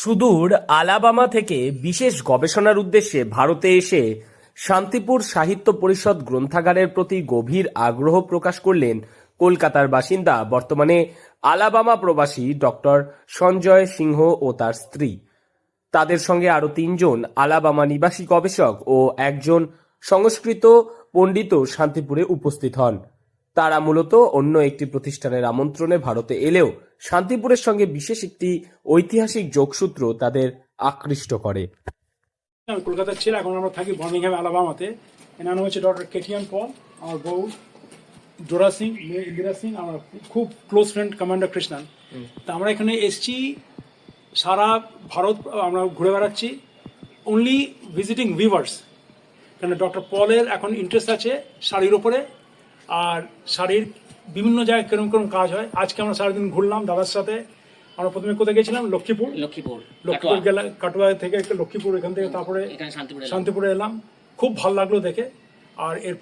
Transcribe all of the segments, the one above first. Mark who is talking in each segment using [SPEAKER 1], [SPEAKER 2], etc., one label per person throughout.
[SPEAKER 1] সুদূর আলাবামা থেকে বিশেষ গবেষণার উদ্দেশ্যে ভারতে এসে শান্তিপুর সাহিত্য পরিষদ গ্রন্থাগারের প্রতি গভীর আগ্রহ প্রকাশ করলেন কলকাতার বাসিন্দা, বর্তমানে আলাবামা প্রবাসী ডক্টর সঞ্জয় সিংহ ও তার স্ত্রী। তাদের সঙ্গে আরও তিনজন আলাবামা নিবাসী গবেষক ও একজন সংস্কৃত পণ্ডিত শান্তিপুরে উপস্থিত হন। তারা মূলত অন্য একটি প্রতিষ্ঠানের আমন্ত্রণে ভারতে এলেও শান্তিপুরের সঙ্গে বিশেষ একটি ঐতিহাসিক যোগসূত্র তাদের আকৃষ্ট করে।
[SPEAKER 2] আমি কলকাতার ছিল এখন আমরা থাকি বার্মিংহাম আলাবামাতে। এর নাম হচ্ছে ডক্টর কেটিএম পল আমার বউ ডোরা সিং ইন্দিরা সিং আমার খুব ক্লোজ ফ্রেন্ড কমান্ডার কৃষ্ণান। তা আমরা এখানে এসছি সারা ভারত আমরা ঘুরে বেড়াচ্ছি। অনলি ভিজিটিং ভিভার্স কারণ ডক্টর পলের এখন ইন্টারেস্ট আছে শাড়ির ওপরে আর শাড়ির বিভিন্ন জায়গায় কেরম কিরম কাজ হয়। আজকে আমরা সারাদিন ঘুরলাম দাদার সাথে। আমরা প্রথমে কোথায় গেছিলাম? লক্ষ্মীপুর।
[SPEAKER 3] লক্ষ্মীপুর
[SPEAKER 2] লক্ষ্মীপুর গেলাম কাটোয়া থেকে লক্ষ্মীপুর এখান থেকে তারপরে
[SPEAKER 3] শান্তিপুরে এলাম।
[SPEAKER 2] খুব ভালো লাগল দেখে। আর এর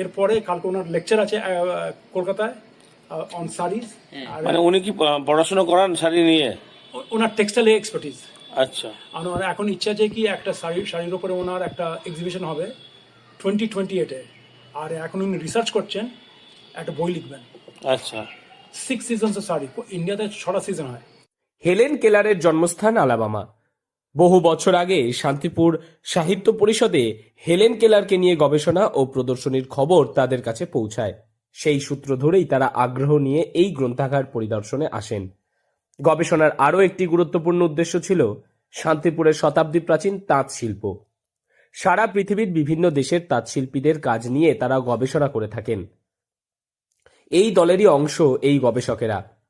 [SPEAKER 2] এরপরে কালকে ওনার লেকচার আছে কলকাতায় অন সারিজ আর
[SPEAKER 4] মানে উনি কি পড়াশোনা করান শাড়ি নিয়ে?
[SPEAKER 2] ওনার টেক্সটাইল এক্সপার্টিস
[SPEAKER 4] আচ্ছা।
[SPEAKER 2] আর ওনার এখন ইচ্ছা আছে কি একটা শাড়ি শাড়ির উপরে ওনার একটা এক্সিবিশন হবে টোয়েন্টি টোয়েন্টি এইটে আর এখন উনি রিসার্চ করছেন একটা বই লিখবেন।
[SPEAKER 4] আচ্ছা।
[SPEAKER 2] সিক্স সিজনস শাড়ি ইন্ডিয়াতে ছটা সিজন হয়।
[SPEAKER 1] হেলেন কেলারের জন্মস্থান আলাবামা। বহু বছর আগে শান্তিপুর সাহিত্য পরিষদে হেলেন কেলারকে নিয়ে গবেষণা ও প্রদর্শনীর খবর তাদের কাছে পৌঁছায়। সেই সূত্র ধরেই তারা আগ্রহ নিয়ে এই গ্রন্থাগার পরিদর্শনে আসেন। গবেষণার আরও একটি গুরুত্বপূর্ণ উদ্দেশ্য ছিল শান্তিপুরের শতাব্দী প্রাচীন তাঁত শিল্প। সারা পৃথিবীর বিভিন্ন দেশের তাঁতশিল্পীদের কাজ নিয়ে তারা গবেষণা করে থাকেন। এই দলেরই অংশ এই গবেষকেরা।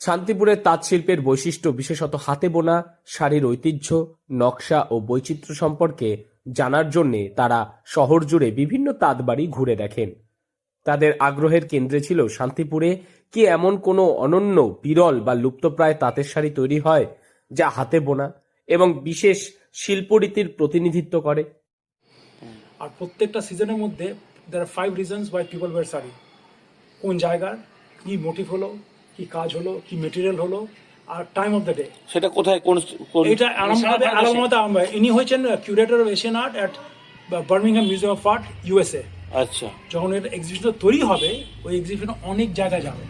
[SPEAKER 1] শান্তিপুরের তাঁতশিল্পের বৈশিষ্ট্য বিশেষত হাতে বোনা, শাড়ির ঐতিহ্য, নকশা ও বৈচিত্র্য সম্পর্কে জানার জন্যে তারা শহর জুড়ে বিভিন্ন তাঁতবাড়ি ঘুরে দেখেন। তাদের আগ্রহের কেন্দ্রে ছিল শান্তিপুরে কি এমন কোনো অনন্য বিরল বা লুপ্তপ্রায় তাঁতের শাড়ি তৈরি হয় যা হাতে বোনা এবং বিশেষ শিল্পরীতির প্রতিনিধিত্ব করে।
[SPEAKER 2] আর প্রত্যেকটা সিজনের মধ্যে there are five reasons why people wear sari কোন জায়গার কি মোটিভ হলো কি কাজ হলো কি মেটেরিয়াল হলো আর টাইম অফ দ্য ডে
[SPEAKER 4] সেটা কোথায় কোন
[SPEAKER 2] এটা আরম্ভ হবে আলামত ইনি হয়েছেন curator of Asian art at Birmingham museum of art USA
[SPEAKER 4] আচ্ছা।
[SPEAKER 2] যখন এর এক্সিবিশন তৈরি হবে ওই এক্সিবিশন অনেক জায়গায় যাবে।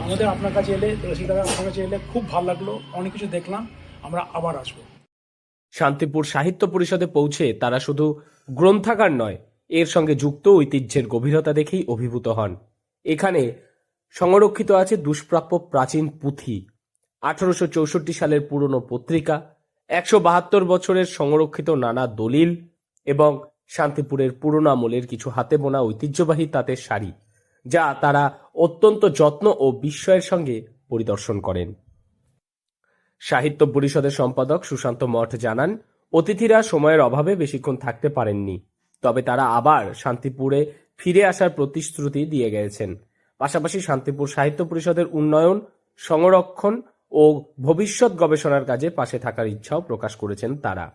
[SPEAKER 2] আমাদের আপনার কাছে এলে রশিদ দাদা আপনার কাছে এলে খুব ভালো লাগল অনেক কিছু দেখলাম। আমরা আবার আসব।
[SPEAKER 1] শান্তিপুর সাহিত্য পরিষদে পৌঁছে তারা শুধু গ্রন্থাগার নয়, এর সঙ্গে যুক্ত ঐতিহ্যের গভীরতা দেখেই অভিভূত হন। এখানে সংরক্ষিত আছে দুষ্প্রাপ্য প্রাচীন পুঁথি। আঠারোশো চৌষট্টি সালের পুরনো পত্রিকা, একশো বাহাত্তর বছরের সংরক্ষিত নানা দলিল এবং শান্তিপুরের পুরনো আমলের কিছু হাতে বোনা ঐতিহ্যবাহী তাঁতের শাড়ি, যা তারা অত্যন্ত যত্ন ও বিস্ময়ের সঙ্গে পরিদর্শন করেন। সাহিত্য পরিষদের সম্পাদক সুশান্ত মঠ জানান, অতিথিরা সময়ের অভাবে বেশিক্ষণ থাকতে পারেননি। তবে তারা আবার শান্তিপুরে ফিরে আসার প্রতিশ্রুতি দিয়ে গেছেন। পাশাপাশি শান্তিপুর সাহিত্য পরিষদের উন্নয়ন, সংরক্ষণ ও ভবিষ্যৎ গবেষণার কাজে পাশে থাকার ইচ্ছাও প্রকাশ করেছেন তারা।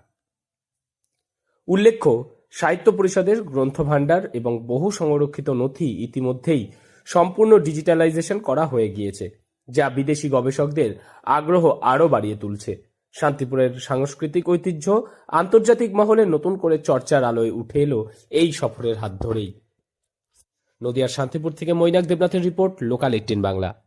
[SPEAKER 1] উল্লেখ্য, সাহিত্য পরিষদের গ্রন্থভাণ্ডার এবং বহু সংরক্ষিত নথি ইতিমধ্যেই সম্পূর্ণ ডিজিটালাইজেশন করা হয়ে গিয়েছে। যা বিদেশি গবেষকদের আগ্রহ আরও বাড়িয়ে তুলছে। শান্তিপুরের সাংস্কৃতিক ঐতিহ্য আন্তর্জাতিক মহলে নতুন করে চর্চার আলোয় উঠে এলো এই সফরের হাত ধরেই। নদিয়ার শান্তিপুর থেকে মৈনাক দেবনাথের রিপোর্ট, লোকাল এইটিন বাংলা।